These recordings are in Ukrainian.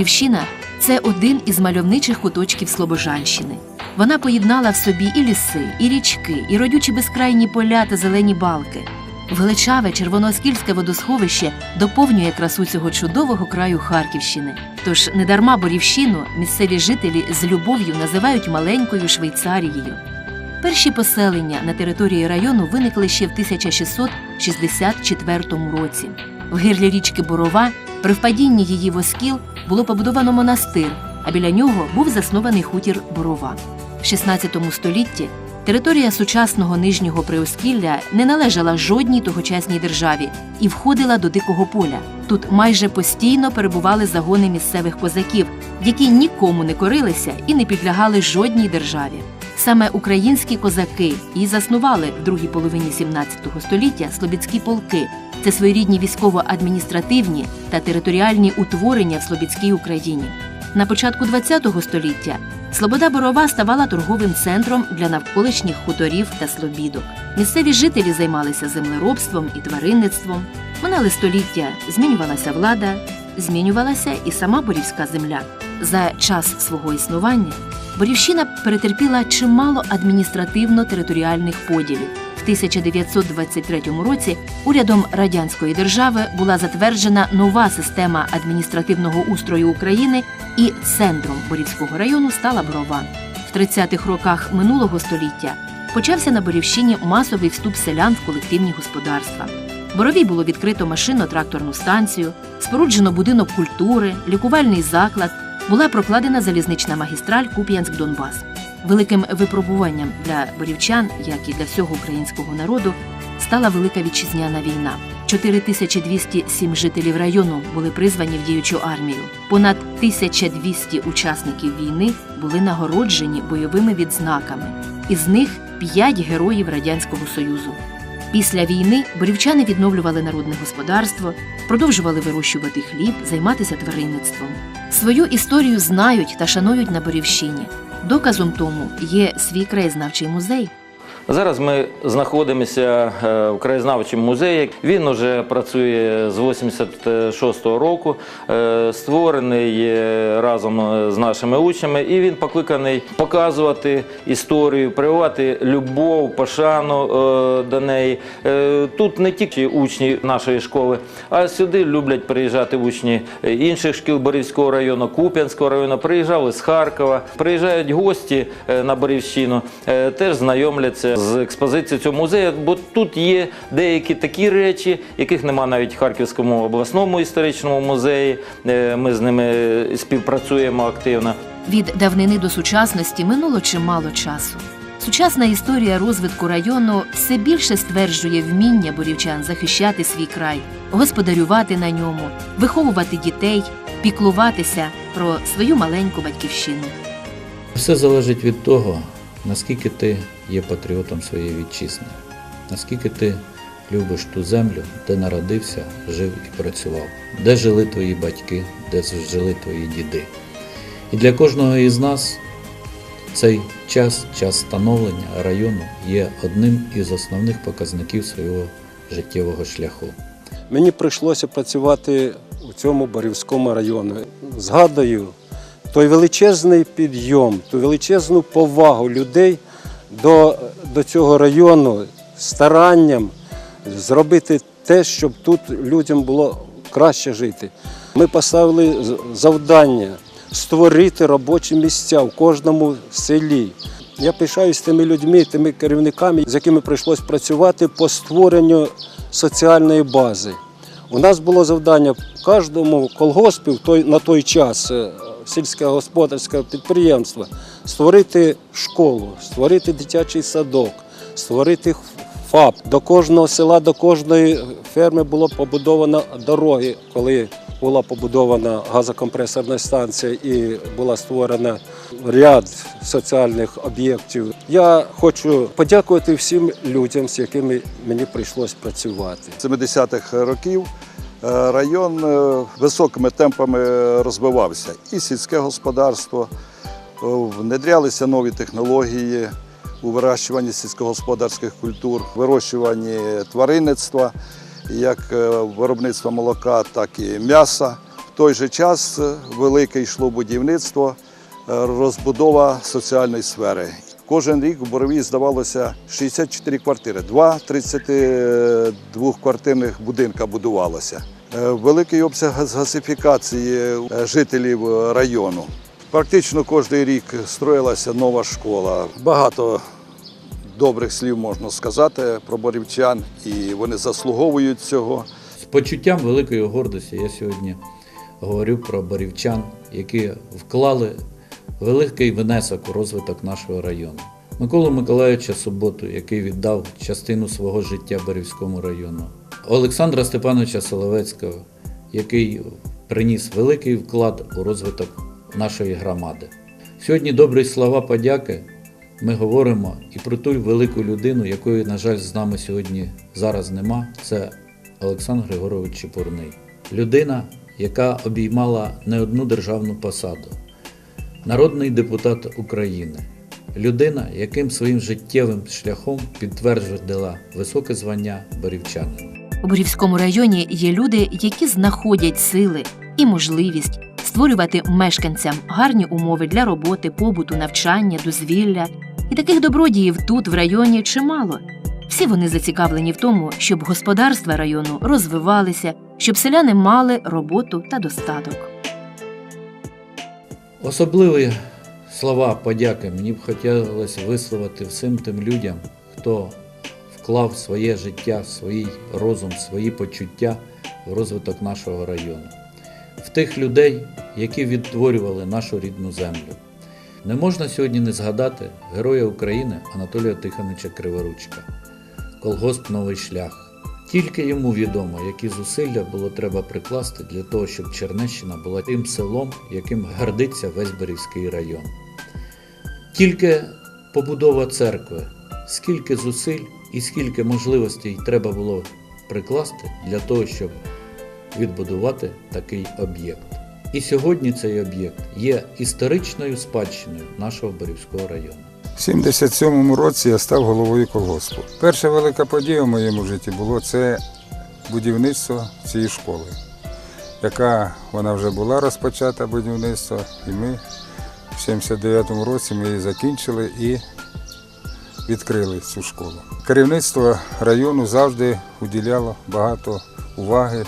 Борівщина це один із мальовничих куточків Слобожанщини. Вона поєднала в собі і ліси, і річки, і родючі безкрайні поля та зелені балки. Величаве червонооскільське водосховище доповнює красу цього чудового краю Харківщини. Тож недарма Борівщину місцеві жителі з любов'ю називають маленькою Швейцарією. Перші поселення на території району виникли ще в 1664 році. В гирлі річки Борова при впадінні її в Оскіл було побудовано монастир, а біля нього був заснований хутір Борова. В 16 столітті територія сучасного нижнього Приоскілля не належала жодній тогочасній державі і входила до дикого поля. Тут майже постійно перебували загони місцевих козаків, які нікому не корилися і не підлягали жодній державі. Саме українські козаки і заснували в другій половині 17 століття слобідські полки. Це своєрідні військово-адміністративні та територіальні утворення в Слобідській Україні. На початку ХХ століття Слобода Борова ставала торговим центром для навколишніх хуторів та слобідок. Місцеві жителі займалися землеробством і тваринництвом. Минали століття, змінювалася влада, змінювалася і сама борівська земля. За час свого існування Борівщина перетерпіла чимало адміністративно-територіальних поділів. В 1923 році урядом радянської держави була затверджена нова система адміністративного устрою України, і центром Борівського району стала Борова. В 30-х роках минулого століття почався на Борівщині масовий вступ селян в колективні господарства. Боровій було відкрито машинно-тракторну станцію, споруджено будинок культури, лікувальний заклад, була прокладена залізнична магістраль Куп'янськ-Донбас. Великим випробуванням для борівчан, як і для всього українського народу, стала Велика Вітчизняна війна. 4207 жителів району були призвані в діючу армію. Понад 1200 учасників війни були нагороджені бойовими відзнаками. Із них 5 героїв Радянського Союзу. Після війни борівчани відновлювали народне господарство, продовжували вирощувати хліб, займатися тваринництвом. Свою історію знають та шанують на Борівщині. Доказом тому є свій краєзнавчий музей. Зараз ми знаходимося е, в краєзнавчому музеї. Він уже працює з 86-го року, е, створений е, разом з нашими учнями, і він покликаний показувати історію, прививати любов, пошану е, до неї. Е, Тут не тільки учні нашої школи, а сюди люблять приїжджати учні інших шкіл Борівського району, Куп'янського району. Приїжджали з Харкова, приїжджають гості е, на Борівщину, е, теж знайомляться з експозицією цього музею, бо тут є деякі такі речі, яких нема навіть в Харківському обласному історичному музеї. Е, Ми з ними співпрацюємо активно. Від давнини до сучасності минуло чимало часу. Сучасна історія розвитку району все більше стверджує вміння борівчан захищати свій край, господарювати на ньому, виховувати дітей, піклуватися про свою маленьку батьківщину. Все залежить від того, наскільки ти є патріотом своєї вітчизни, наскільки ти любиш ту землю, де народився, жив і працював, де жили твої батьки, де жили твої діди. І для кожного із нас цей час, час становлення району є одним із основних показників свого життєвого шляху. Мені прийшлося працювати у цьому Борівському районі. Згадую той величезний підйом, ту величезну повагу людей до, до цього району, старанням зробити те, щоб тут людям було краще жити. Ми поставили завдання створити робочі місця в кожному селі. Я пишаюсь тими людьми, тими керівниками, з якими прийшлось працювати по створенню соціальної бази. У нас було завдання в кожному колгоспі на той час сільське господарське підприємство створити школу, створити дитячий садок, створити ФАП. До кожного села, до кожної ферми було побудовано дороги, коли була побудована газокомпресорна станція і була створена ряд соціальних об'єктів. Я хочу подякувати всім людям, з якими мені прийшлось працювати. 70-х років район е, високими темпами розвивався. І сільське господарство, е, внедрялися нові технології у вирощуванні сільськогосподарських культур, вирощуванні тваринництва, як е, виробництва молока, так і м'яса. В той же час е, велике йшло будівництво, е, розбудова соціальної сфери. Кожен рік у Борові здавалося 64 квартири, два 32-квартирних будинка будувалося. Е, Великий обсяг газ- газифікації е, жителів е, району. Практично кожен рік строїлася нова школа. Багато добрих слів можна сказати про борівчан, і вони заслуговують цього. З почуттям великої гордості я сьогодні говорю про борівчан, які вклали великий внесок у розвиток нашого району. Миколу Миколаївича Суботу, який віддав частину свого життя Борівському району, Олександра Степановича Соловецького, який приніс великий вклад у розвиток нашої громади. Сьогодні добрі слова подяки ми говоримо і про ту велику людину, якої, на жаль, з нами сьогодні зараз нема. Це Олександр Григорович Чепурний. Людина, яка обіймала не одну державну посаду, народний депутат України, людина, яким своїм життєвим шляхом підтвердила високе звання борівчанина. У Борівському районі є люди, які знаходять сили і можливість створювати мешканцям гарні умови для роботи, побуту, навчання, дозвілля. І таких добродіїв тут, в районі, чимало. Всі вони зацікавлені в тому, щоб господарства району розвивалися, щоб селяни мали роботу та достаток. Особливі слова подяки мені б хотілося висловити всім тим людям, хто вклав своє життя, свій розум, свої почуття в розвиток нашого району, в тих людей, які відтворювали нашу рідну землю. Не можна сьогодні не згадати Героя України Анатолія Тихоновича Криворучка, колгосп Новий шлях. Тільки йому відомо, які зусилля було треба прикласти для того, щоб Чернещина була тим селом, яким гордиться весь Борівський район. Тільки побудова церкви, скільки зусиль і скільки можливостей треба було прикласти для того, щоб відбудувати такий об'єкт. І сьогодні цей об'єкт є історичною спадщиною нашого Борівського району. В 77-му році я став головою колгоспу. Перша велика подія в моєму житті було це будівництво цієї школи, яка вона вже була розпочата будівництво, і ми в 79-му році ми її закінчили і відкрили цю школу. Керівництво району завжди уділяло багато уваги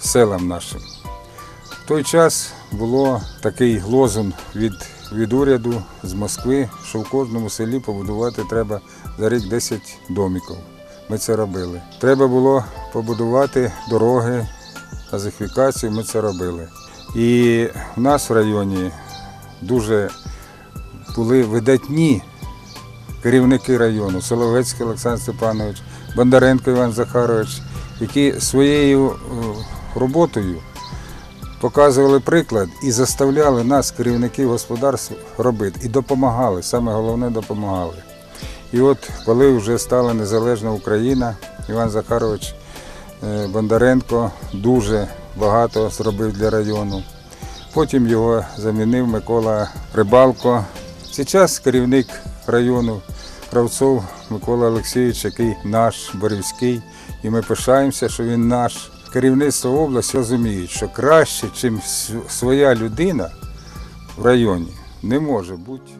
селам нашим. В той час було такий лозунг від, від уряду з Москви, що в кожному селі побудувати треба за рік 10 домиків. Ми це робили. Треба було побудувати дороги, газифікацію, ми це робили. І в нас в районі дуже були видатні керівники району, Соловецький Олександр Степанович, Бондаренко Іван Захарович, які своєю е, роботою показували приклад і заставляли нас, керівників господарств, робити. І допомагали, саме головне допомагали. І от коли вже стала незалежна Україна, Іван Захарович е, Бондаренко дуже багато зробив для району. Потім його замінив Микола Рибалко. Зараз керівник району Кравцов Микола Олексійович, який наш Борівський, і ми пишаємося, що він наш Керівництво області розуміє, що краще, ніж своя людина в районі, не може бути.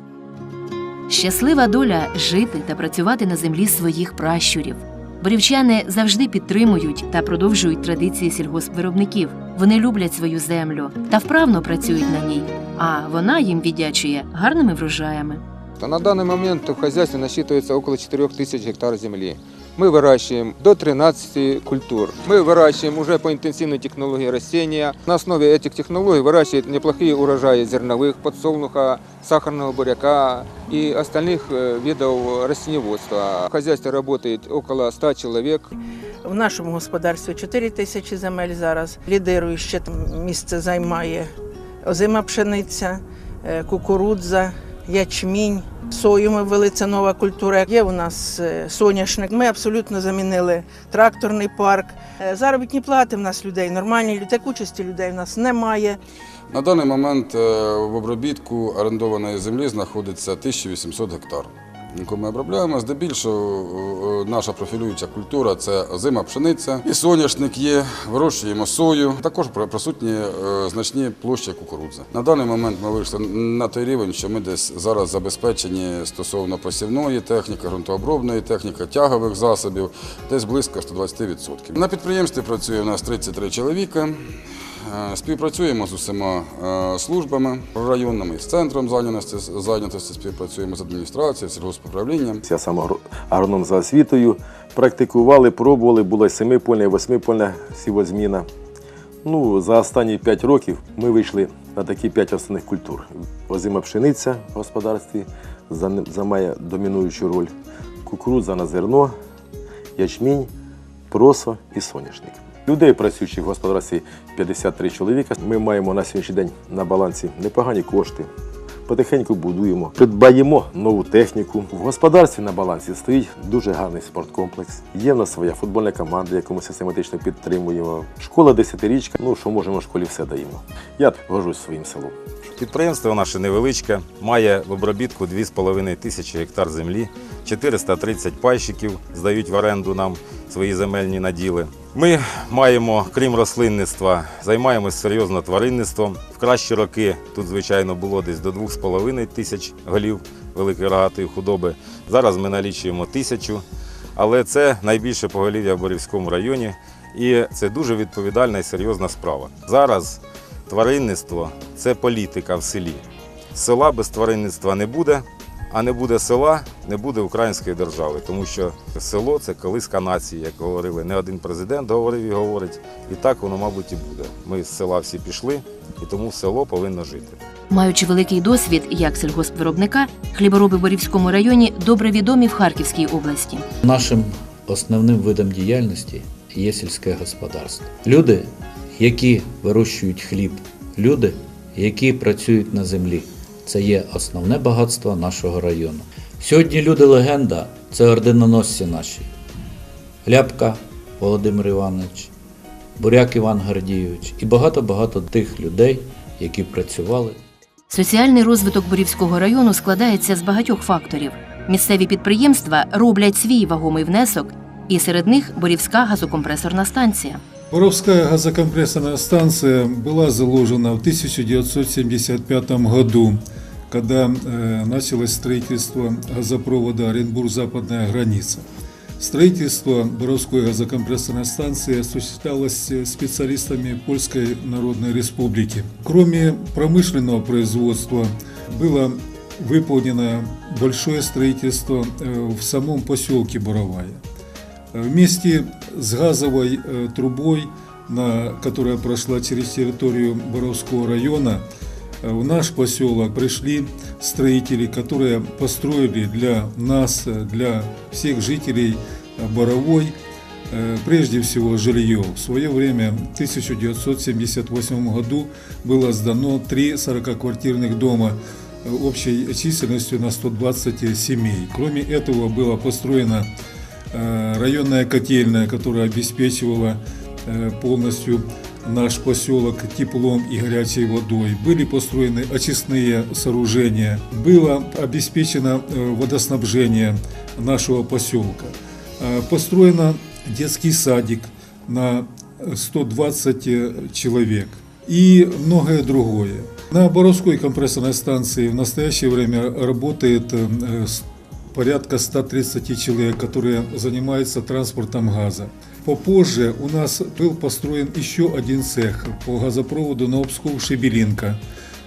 Щаслива доля жити та працювати на землі своїх пращурів. Борівчани завжди підтримують та продовжують традиції сільгоспвиробників. Вони люблять свою землю та вправно працюють на ній, а вона їм віддячує гарними врожаями. То На данный момент в хозяйстве насчитывается около 4 тысяч гектар земли. Мы выращиваем до 13 культур. Мы выращиваем уже по интенсивной технологии растения. На основе этих технологий выращивают неплохие урожаи зерновых, подсолнуха, сахарного буряка и остальных э, видов растениеводства. В хозяйстве работает около 100 человек. В нашому господарстві 4 тисячі земель зараз. Лідируюче там місце займає озима пшениця, е, кукурудза, ячмінь. Сою ми ввели, це нова культура. Є у нас е, соняшник. Ми абсолютно замінили тракторний парк. Е, Заробітні плати в нас людей нормальні, так участі людей в нас немає. На даний момент е, в обробітку орендованої землі знаходиться 1800 гектар. Яку ми обробляємо. Здебільшого е, наша профілююча культура це озима пшениця. І соняшник є, вирощуємо сою. Також присутні е, значні площі кукурудзи. На даний момент ми вийшли на той рівень, що ми десь зараз забезпечені стосовно посівної техніки, ґрунтообробної техніки, тягових засобів, десь близько 120%. На підприємстві працює у нас 33 чоловіка. Е, Співпрацюємо з усіма е, службами районними, з центром зайнятості, зайнятості співпрацюємо з адміністрацією, сільгоспуправлінням. Я сам агроном за освітою. Практикували, пробували, була семипольна і восьмипольна сівозміна. Ну, за останні 5 років ми вийшли на такі 5 основних культур. Озима пшениця в господарстві займає домінуючу роль, кукурудза на зерно, ячмінь, просо і соняшник. Людей, працюючих в господарстві 53 чоловіка. Ми маємо на сьогоднішній день на балансі непогані кошти. Потихеньку будуємо, придбаємо нову техніку. В господарстві на балансі стоїть дуже гарний спорткомплекс. Є в нас своя футбольна команда, яку ми систематично підтримуємо. Школа десятирічка. Ну що можемо в школі, все даємо. Я горжусь своїм селом. Підприємство наше невеличке, має в обробітку 2,5 тисячі гектар землі, 430 пайщиків здають в оренду нам свої земельні наділи. Ми маємо, крім рослинництва, займаємось серйозно тваринництвом. В кращі роки тут, звичайно, було десь до 2,5 тисяч голів великої рогатої худоби. Зараз ми налічуємо тисячу, але це найбільше поголів'я в Борівському районі, і це дуже відповідальна і серйозна справа. Зараз Тваринництво це політика в селі. Села без тваринництва не буде, а не буде села, не буде української держави. Тому що село це колиска нації, як говорили. Не один президент говорив і говорить. І так воно, мабуть, і буде. Ми з села всі пішли, і тому село повинно жити. Маючи великий досвід як сільгоспвиробника, хлібороби в Борівському районі добре відомі в Харківській області. Нашим основним видом діяльності є сільське господарство. Люди, які вирощують хліб, люди, які працюють на землі, це є основне багатство нашого району. Сьогодні люди легенда це орденоносці наші. Ляпка Володимир Іванович, Буряк Іван Гордійович і багато-багато тих людей, які працювали Соціальний розвиток Борівського району складається з багатьох факторів. Місцеві підприємства роблять свій вагомий внесок, і серед них Борівська газокомпресорна станція. Боровская газокомпрессорная станция была заложена в 1975 году, когда э, началось строительство газопровода Оренбург-Западная граница. Строительство Боровской газокомпрессорной станции осуществлялось э, специалистами Польской Народной Республики. Кроме промышленного производства было выполнено большое строительство э, в самом поселке Боровая. Вместе с газовой э, трубой, на, которая прошла через территорию Боровского района, э, в наш поселок пришли строители, которые построили для нас, э, для всех жителей э, Боровой, э, прежде всего жилье. В свое время, в 1978 году, было сдано три 40-квартирных дома э, общей численностью на 120 семей. Кроме этого, было построено э, районная котельная, которая обеспечивала э, полностью наш поселок теплом и горячей водой. Были построены очистные сооружения. Было обеспечено э, водоснабжение нашего поселка. Э, Построено детский садик на 120 человек и многое другое. На Боровской компрессорной станции в настоящее время работает э, с- порядка 130 человек, которые занимаются транспортом газа. Попозже у нас был построен еще один цех по газопроводу на Обсков-Шебелинка,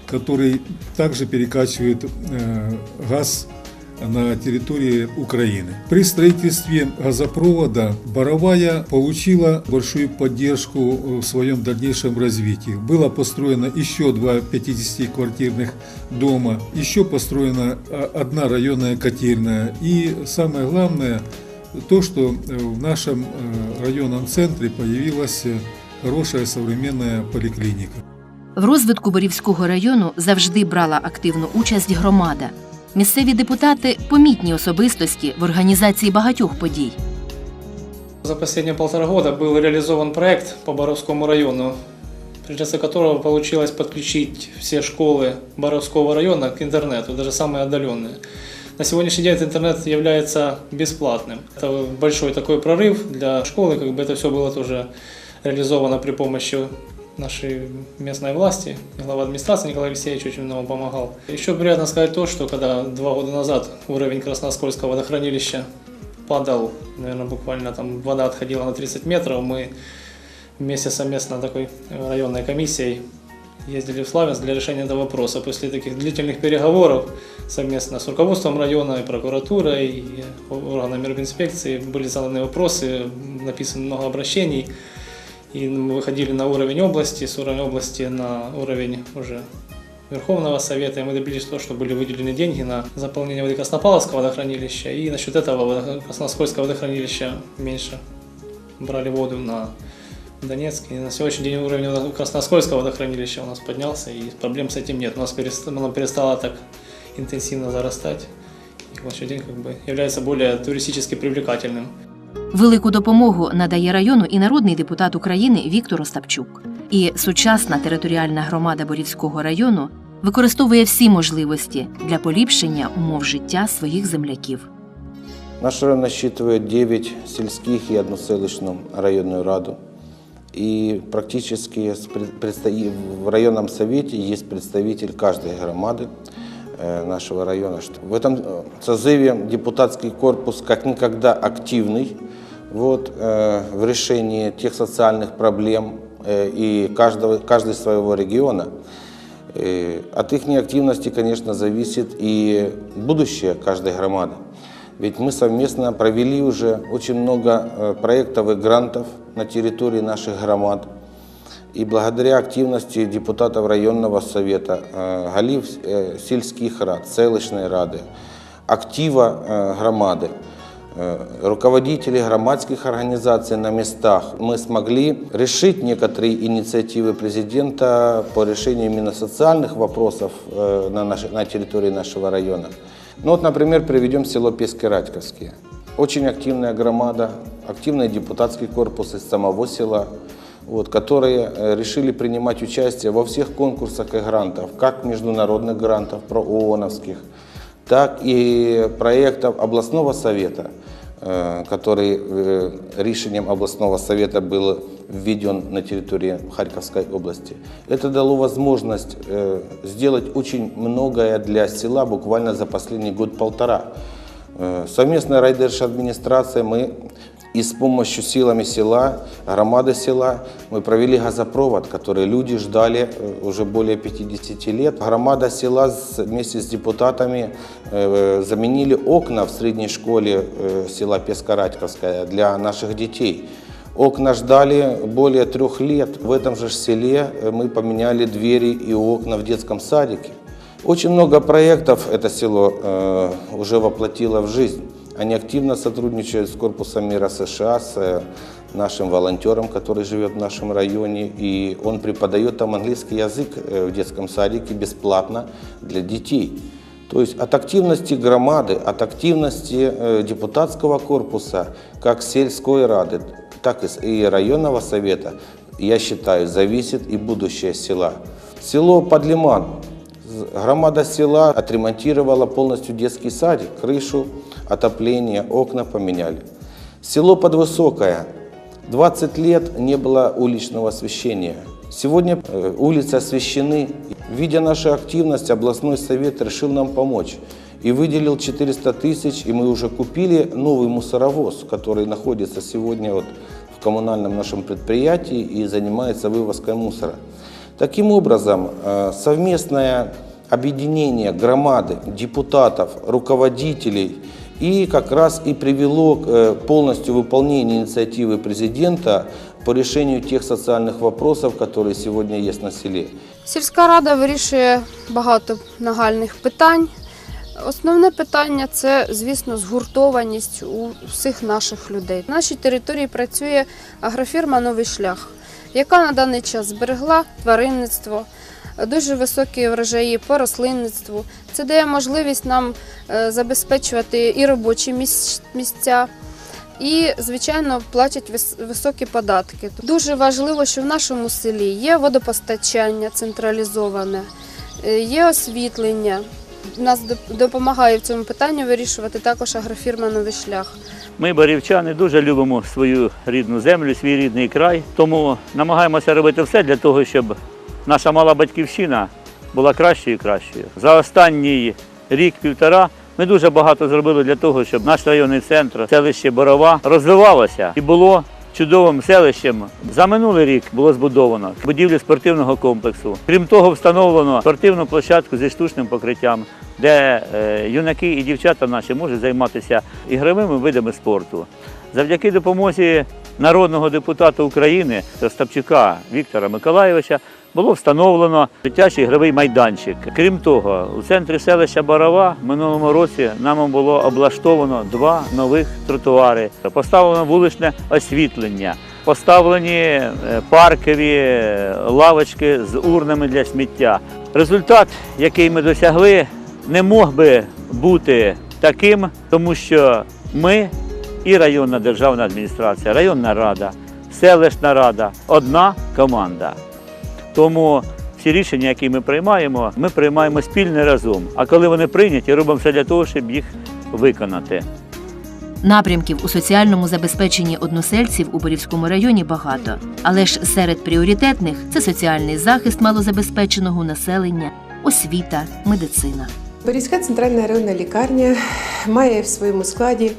который также перекачивает э, газ на территории Украины. При строительстве газопровода Боровая получила большую поддержку в своем дальнейшем развитии. Было построено еще два 50-квартирных дома, еще построена а, одна районная котельная. И самое главное, то, что э, в нашем э, районном центре появилась э, хорошая современная поликлиника. В розвитку Борівського району завжди брала активну участь громада. Місцеві депутати помітні особистості в організації багатьох подій. За последние полтора года был реализован проект по Боровскому району, при участии которого получилось подключить все школы Боровского района к интернету, даже самые отдаленные. На сегодняшний день этот интернет является бесплатным. Это большой такой прорыв для школы, как бы это все было тоже реализовано при помощи нашей местной власти. Глава администрации Николай Алексеевич очень много помогал. Еще приятно сказать то, что когда два года назад уровень Красноскольского водохранилища падал, наверное, буквально там вода отходила на 30 метров, мы вместе совместно такой районной комиссией ездили в Славянск для решения этого вопроса. После таких длительных переговоров совместно с руководством района и прокуратурой, и органами инспекции были заданы вопросы, написано много обращений. И мы выходили на уровень области, с уровня области на уровень уже Верховного Совета, и мы добились того, что были выделены деньги на заполнение воды Краснопавловского водохранилища, и насчет этого водо- Красноскольского водохранилища меньше брали воду на Донецк. И на сегодняшний день уровень Красноскольского водохранилища у нас поднялся, и проблем с этим нет. У нас перест- оно перестало так интенсивно зарастать, и к сегодняшний день как бы является более туристически привлекательным. Велику допомогу надає району і народний депутат України Віктор Остапчук. І сучасна територіальна громада Борівського району використовує всі можливості для поліпшення умов життя своїх земляків. Наш район насчитывает 9 сельских и одну селищную районную раду. И практически с пред- предстои- в районном совете есть представитель каждой громады э, нашего района. Что В этом э, созыве депутатский корпус как никогда активный вот, э, в решении тех социальных проблем э, и каждого, каждый своего региона. Э, От их активности, конечно, зависит и будущее каждой громады. Ведь мы совместно провели уже очень много э, проектов и грантов на территории наших громад. И благодаря активности депутатов районного совета, э, голів э, сельских рад, селищной рады, актива э, громады, э, руководителей громадских организаций на местах, мы смогли решить некоторые инициативы президента по решению именно социальных вопросов э, на, нашей- на территории нашего района. Ну вот, например, приведем село Пески-Радьковские. Очень активная громада, активный депутатский корпус из самого села, вот, которые э, решили принимать участие во всех конкурсах и грантах, как международных грантов, проооновских, так и проектов областного совета, э, который э, решением областного совета был введен на территории Харьковской области. Это дало возможность э, сделать очень многое для села буквально за последний год-полтора. Э, Совместная райдержадминистрация мы и с помощью силами села, громады села, мы провели газопровод, который люди ждали э, уже более 50 лет. Громада села вместе с депутатами э, заменили окна в средней школе э, села Пескарадьковская для наших детей. Окна ждали более трех лет. В этом же селе мы поменяли двери и окна в детском садике. Очень много проектов это село уже воплотило в жизнь. Они активно сотрудничают с Корпусом мира США, с э, нашим волонтером, который живет в нашем районе, и он преподает там английский язык э, в детском садике бесплатно для детей. То есть от активности громады, от активности э, депутатского корпуса, как сельской рады, так и с- и районного совета, я считаю, зависит и будущее села. Село Подлиман. З- Громада села отремонтировала полностью детский садик, крышу, Отопление, окна поменяли. Село Подвысокое. 20 лет не было уличного освещения. Сегодня э, улицы освещены. Видя нашу активность, областной совет решил нам помочь и выделил 400 тысяч, и мы уже купили новый мусоровоз, который находится сегодня вот в коммунальном нашем предприятии и занимается вывозкой мусора. Таким образом, э, совместное объединение громады, депутатов, руководителей и как раз и привело к э, полностью выполнению инициативы президента по решению тех социальных вопросов, которые сегодня есть на селе. Сільська рада вирішує багато нагальних питань. Основне питання це, звісно, згуртованість у всіх наших людей. На нашій території працює агрофірма Новий шлях, яка на даний час зберегла тваринництво, дуже високі врожаї по рослинництву. Це дає можливість нам е, забезпечувати і робочі місця. І, звичайно, платять високі податки. Дуже важливо, що в нашому селі є водопостачання централізоване, е, є освітлення, нас допомагає в цьому питанні вирішувати також агрофірма Новий шлях. Ми, борівчани, дуже любимо свою рідну землю, свій рідний край. Тому намагаємося робити все для того, щоб наша мала батьківщина була кращою і кращою. За останній рік-півтора ми дуже багато зробили для того, щоб наш районний центр, селище Борова, розвивалося і було чудовим селищем. За минулий рік було збудовано будівлю спортивного комплексу. Крім того, встановлено спортивну площадку зі штучним покриттям, де е, юнаки і дівчата наші можуть займатися ігровими видами спорту. Завдяки допомозі народного депутата України Остапчука Віктора Миколайовича було встановлено дитячий ігровий майданчик. Крім того, у центрі селища Барова минулому році нам було облаштовано два нових тротуари, поставлено вуличне освітлення, поставлені е, паркові е, лавочки з урнами для сміття. Результат, який ми досягли, не мог би бути таким, тому що ми і районна державна адміністрація, районна рада, селищна рада одна команда. Тому всі рішення, які ми приймаємо, ми приймаємо спільно разом. А коли вони прийняті, робимо все для того, щоб їх виконати. Напрямків у соціальному забезпеченні односельців у Борівському районі багато, але ж серед пріоритетних це соціальний захист малозабезпеченого населення, освіта, медицина. Борівська центральна районна лікарня має в своєму складі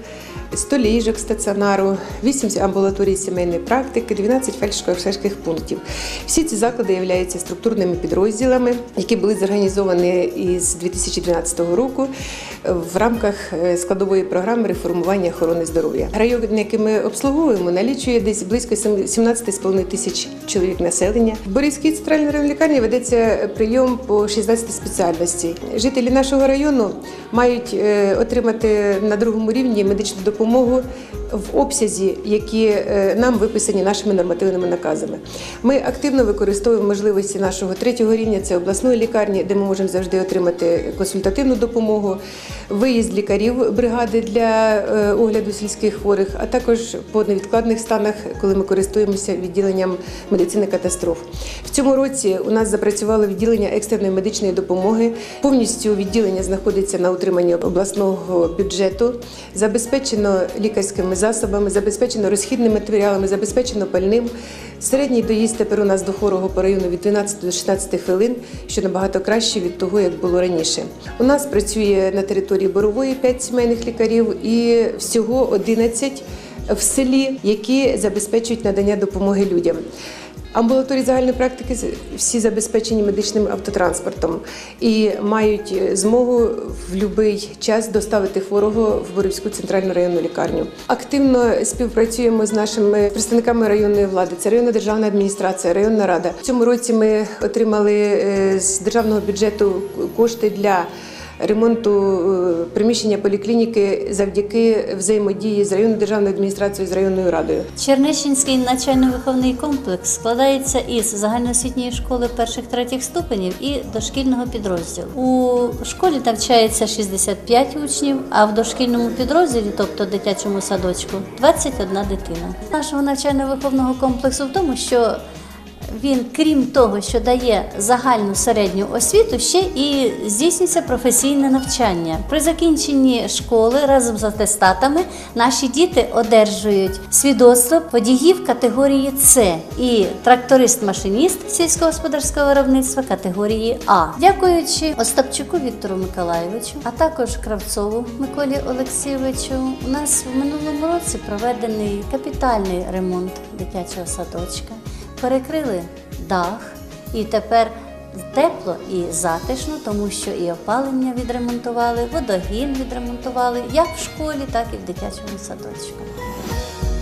100 ліжок стаціонару, 8 амбулаторій сімейної практики, 12 фельдшерських пунктів. Всі ці заклади являються структурними підрозділами, які були зорганізовані із 2012 року в рамках е, складової програми реформування охорони здоров'я. Район, який ми обслуговуємо, налічує десь близько 17,5 тисяч чоловік населення. В Борівській центральній лікарні ведеться прийом по 16 спеціальностей. Жителі нашого району мають е, отримати на другому рівні медичну допомогу в обсязі, які е, нам виписані нашими нормативними наказами. Ми активно використовуємо можливості нашого третього рівня це обласної лікарні, де ми можемо завжди отримати консультативну допомогу, виїзд лікарів бригади для е, огляду сільських хворих, а також по невідкладних станах, коли ми користуємося відділенням медицини катастроф. В цьому році у нас запрацювало відділення екстреної медичної допомоги. Повністю відділення знаходиться на утриманні обласного бюджету, забезпечено лікарськими засобами, забезпечено розхідними матеріалами, забезпечено пальним. Середній доїзд тепер у нас до хворого по району від 12 до 16 хвилин, що набагато краще від того, як було раніше. У нас працює на території Борової 5 сімейних лікарів і всього 11 в селі, які забезпечують надання допомоги людям. Амбулаторії загальної практики всі забезпечені медичним автотранспортом і мають змогу в будь-який час доставити хворого в Борівську центральну районну лікарню. Активно співпрацюємо з нашими представниками районної влади. Це районна державна адміністрація, районна рада. В цьому році ми отримали е, з державного бюджету кошти для ремонту е, приміщення поліклініки завдяки взаємодії з районною державною адміністрацією з районною радою. Чернищенський навчально-виховний комплекс складається із загальноосвітньої школи перших третіх ступенів і дошкільного підрозділу. У школі навчається 65 учнів, а в дошкільному підрозділі, тобто дитячому садочку, 21 дитина. Нашого навчально-виховного комплексу в тому, що він, крім того, що дає загальну середню освіту, ще і здійснюється професійне навчання. При закінченні школи разом з атестатами наші діти одержують свідоцтво водіїв категорії С і тракторист-машиніст сільськогосподарського виробництва категорії А. Дякуючи Остапчуку Віктору Миколайовичу, а також Кравцову Миколі Олексійовичу, у нас в минулому році проведений капітальний ремонт дитячого садочка перекрили дах, і тепер тепло і затишно, тому що і опалення відремонтували, водогін відремонтували як в школі, так і в дитячому садочку.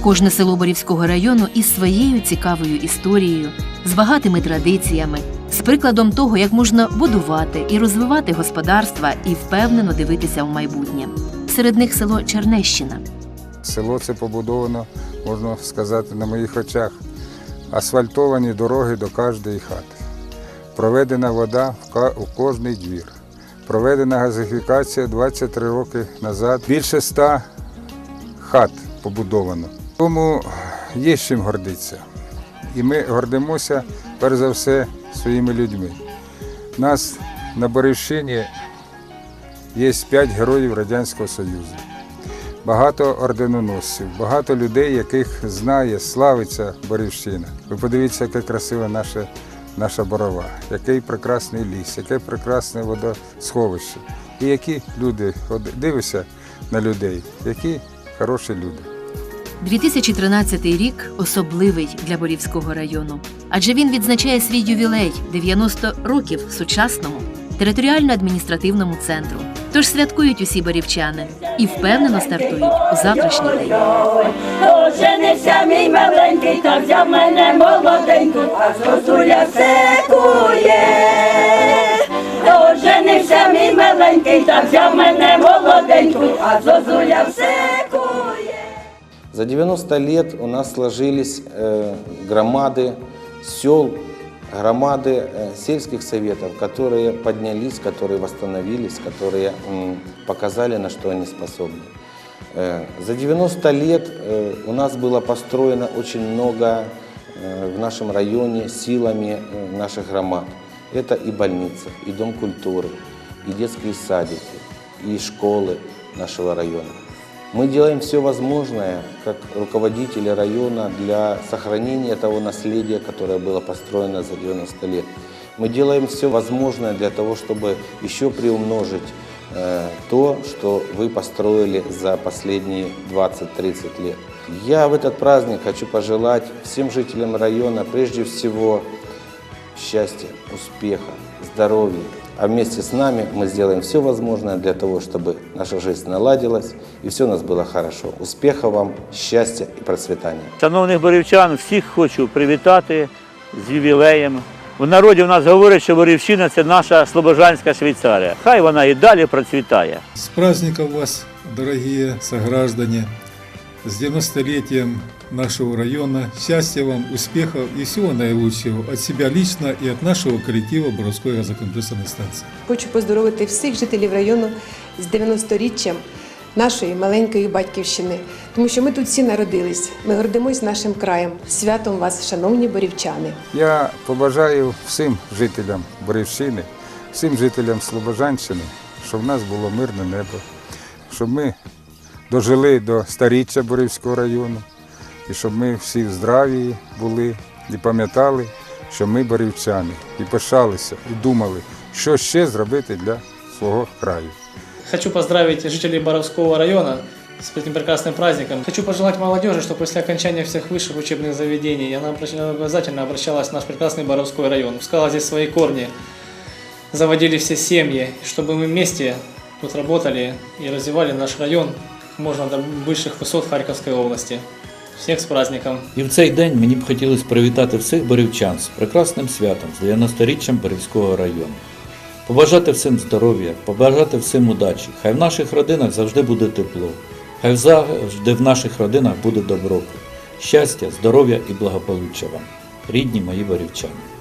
Кожне село Борівського району із своєю цікавою історією, з багатими традиціями, з прикладом того, як можна будувати і розвивати господарства і впевнено дивитися в майбутнє. Серед них село Чернещина. Село це побудовано, можна сказати, на моїх очах. Асфальтовані дороги до кожної хати. Проведена вода у кожний двір. Проведена газифікація 23 роки назад. Більше ста хат побудовано. Тому є чим гордитися. І ми гордимося, перш за все, своїми людьми. Нас на Борівщині є п'ять героїв Радянського Союзу. Багато орденоносців, багато людей, яких знає, славиться Борівщина. Ви подивіться, яке красиве наше, наша борова, який прекрасний ліс, яке прекрасне водосховище. І які люди, от дивишся на людей, які хороші люди. 2013 рік особливий для Борівського району, адже він відзначає свій ювілей 90 років сучасному територіально-адміністративному центру. Тож святкують усі борівчани і впевнено стартують у завтрашній день. Оженився мій маленький, та взяв мене молоденьку, а зозуля все кує. Оженився мій маленький, та взяв мене молоденьку, а зозуля все кує. За 90 лет у нас сложились э, громады сел, громады э, сельских советов, которые поднялись, которые восстановились, которые показали, на что они способны. Э, За 90 лет э, у нас было построено очень много в нашем районе силами наших громад. Это и больница, и дом культуры, и детские садики, и школы нашего района. Мы делаем все возможное, как руководители района, для сохранения того наследия, которое было построено за 90 лет. Мы делаем все возможное для того, чтобы еще приумножить э, то, что вы построили за последние 20-30 лет. Я в этот праздник хочу пожелать всем жителям района, прежде всего, счастья, успеха, здоровья. А вместе с нами мы сделаем все возможное для того, чтобы наша жизнь наладилась и все у нас было хорошо. Успеха вам, счастья и процветания. Шановних борівчан, всіх хочу привітати з ювілеєм. В народі у нас говорять, що Борівщина це наша Слобожанська Швейцарія. Хай вона і далі процвітає. С праздником вас, дорогие сограждане! С 90-летием нашего района. Счастья вам, успехов и всего наилучшего от себя лично и от нашего коллектива Боровской газокомпрессорной станции. Хочу поздоровити всіх жителів району з 90-річчям нашої маленької батьківщини, тому що ми тут всі народились. Ми гордимось нашим краєм. Святом вас, шановні борівчани! Я побажаю всім жителям Борівщини, всім жителям Слобожанщини, щоб в нас було мирне небо, щоб ми дожили до старіччя Борівського району, і щоб ми всі в здравії були і пам'ятали, що ми борівчани, і пишалися, і думали, що ще зробити для свого краю. Хочу поздравить жителей Боровского района с этим прекрасным праздником. Хочу пожелать молодежи, что после окончания всех высших учебных заведений она обращ- обязательно обращалась в наш прекрасный Боровской район, пускала здесь свои корни, заводили все семьи, чтобы мы вместе тут работали и развивали наш район как можно до высших высот Харьковской области. Всех з праздником! І в цей день мені б хотілося привітати всіх борівчан з прекрасним святом, з 90-річчям Борівського району. Побажати всім здоров'я, побажати всім удачі. Хай в наших родинах завжди буде тепло. Хай завжди в наших родинах буде добробут. Щастя, здоров'я і благополуччя вам, рідні мої борівчани.